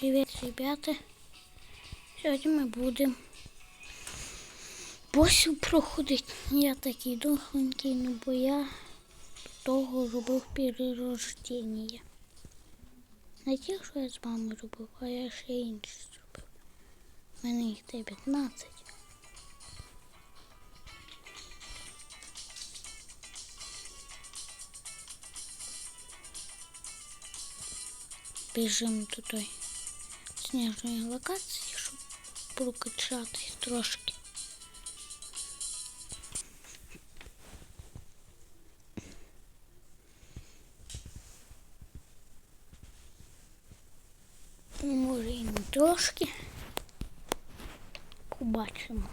Привіт, ребята. Сьогодні ми будемо босів проходити. Я такий дохленький, ну бо я того робив перерождення. Не ті, що я з мамою робив, а я ще інше зробив. У мене їх 19. Біжимо до той сніжної локації, щоб прокачатись трошки. Може і не трошки. Побачимо.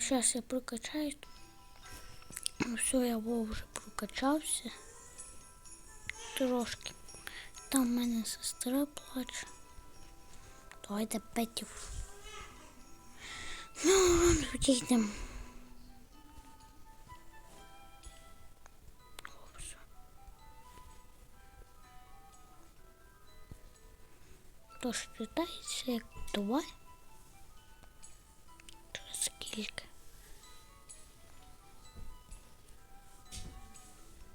Зараз я прокачаюсь. Ну все, я вже прокачався. Трошки. Там в мене сестра плаче. Давайте петів. Ну, відійдемо. О, Тож читається як два. Чи скільки?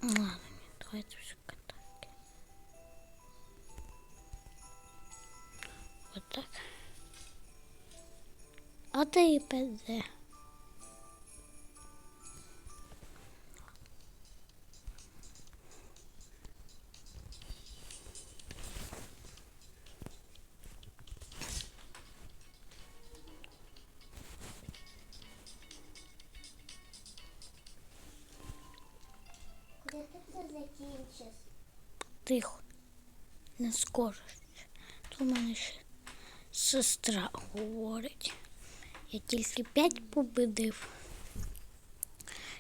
Ладно, ні, давайте все катанки. Вот так. А ти і ПД. Тихо. Не скажеш. То в мене ще сестра говорить. Я тільки п'ять победив.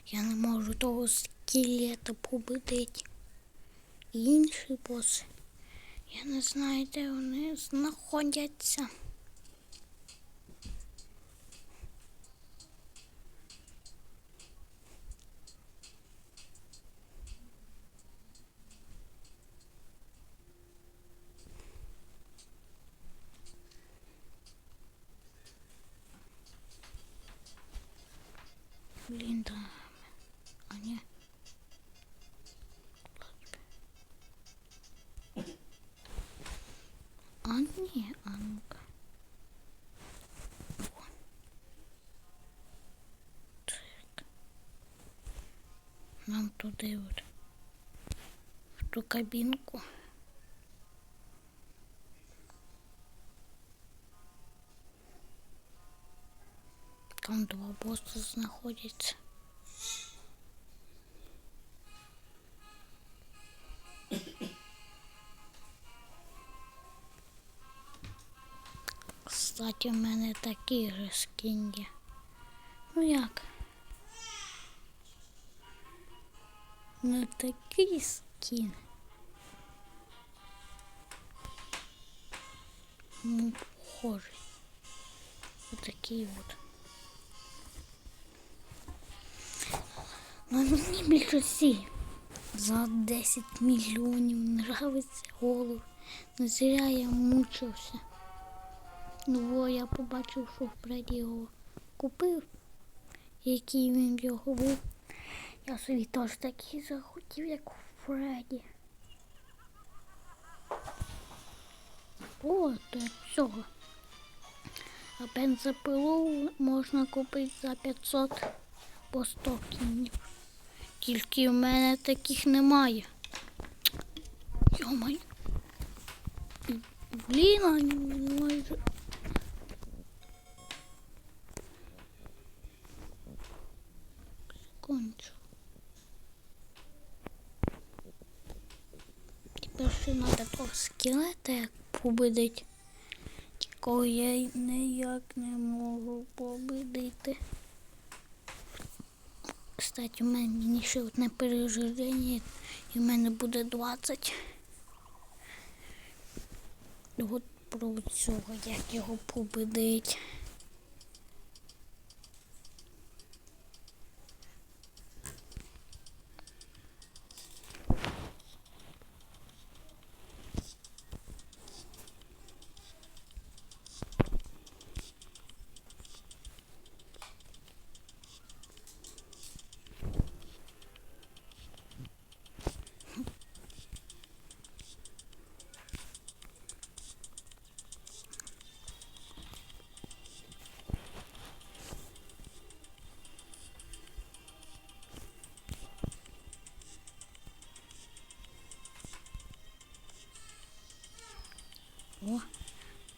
Я не можу того скелета победити. Інші боси. Я не знаю, де вони знаходяться. Блін, да. А ні. А ні, а ну-ка. О. Так. Нам туди от. В ту кабінку. Там два боса знаходяться. Кстати, в мене такий же скін є. Ну як? Не такий скін. Ну, похожий. Отакий от. Ну, мені більше всі за 10 мільйонів нравиться голов. Не зря я мучився. Ну, я побачив, що Фредді його купив, який він його був. Я собі теж такий захотів, як у Фредді. О, то всього. А бензопилу можна купити за 500 по 100 кінів. Тільки в мене таких немає. Йомай. Блін, а майже. Кончу. Треба того скелета як победити. Якого я ніяк не можу победити. Кстати, у мене ще одне переживання, і в мене буде 20. От про цього, як його победить.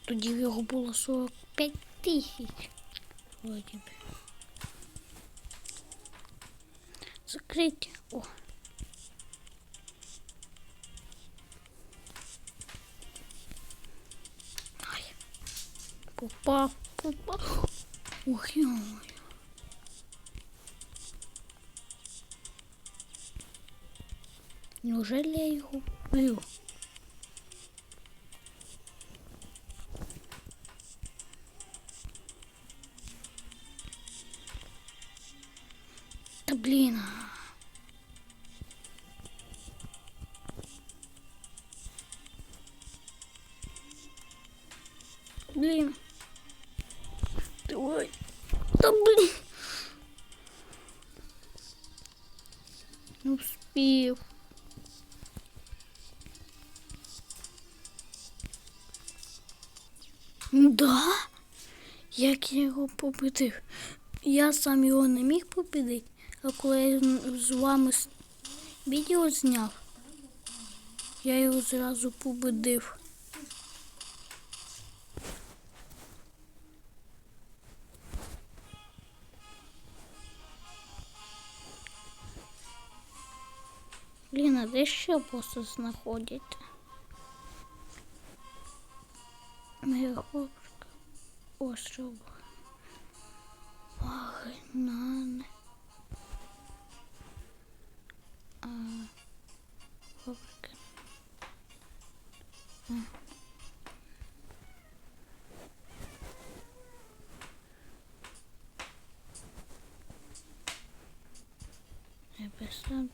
Тоді в його було 45 тисяч. Вроді би. Закрити. О. Ай. Попав, попав. Ох, йой. Неужели я його вбив? Блін. Блін. Давай. Та блін. Не успів. Да? Як я його победив? Я сам його не міг победити, а коли я з- вами відео зняв, я його зразу победив. Блін, а де ще боси знаходять? Моя хлопчика. Остров.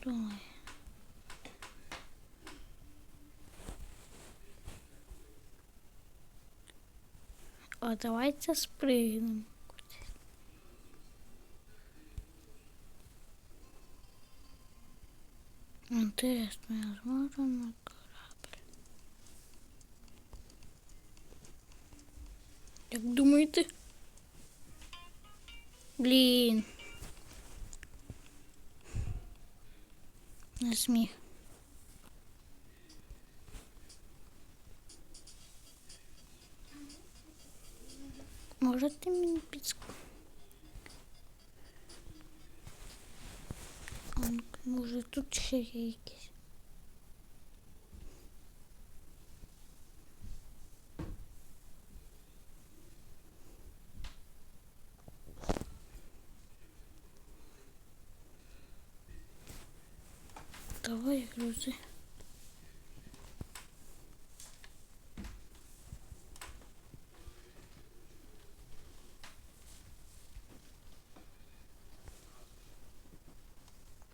Думаю. А давайте спригнемо. Интересно, я зможу на корабль. Як думаєте? Блін. Не зміг. Можете мені? А може тут ще є якісь. Грузи.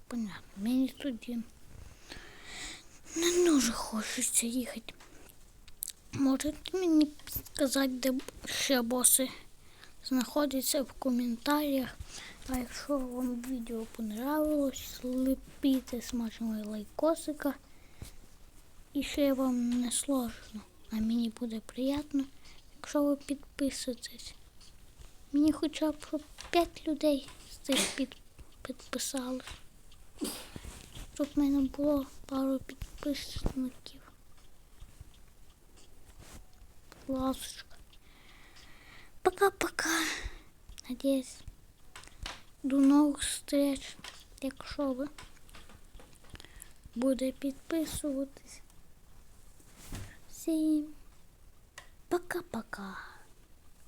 Понятно, мені тоді не дуже хочеться їхати. Можете мені сказати, де ще боси знаходяться в коментарях. А якщо вам відео понравилось, лепіть смачного лайкосика. І ще вам не сложно, а мені буде приємно, якщо ви підписуєтесь. Мені хоча б 5 людей з цих під, підписали. Щоб в мене було пару підписників. Ласочка. Пока-пока. Надіюсь. До нових встреч, якщо ви буде підписуватись. Всім пока-пока.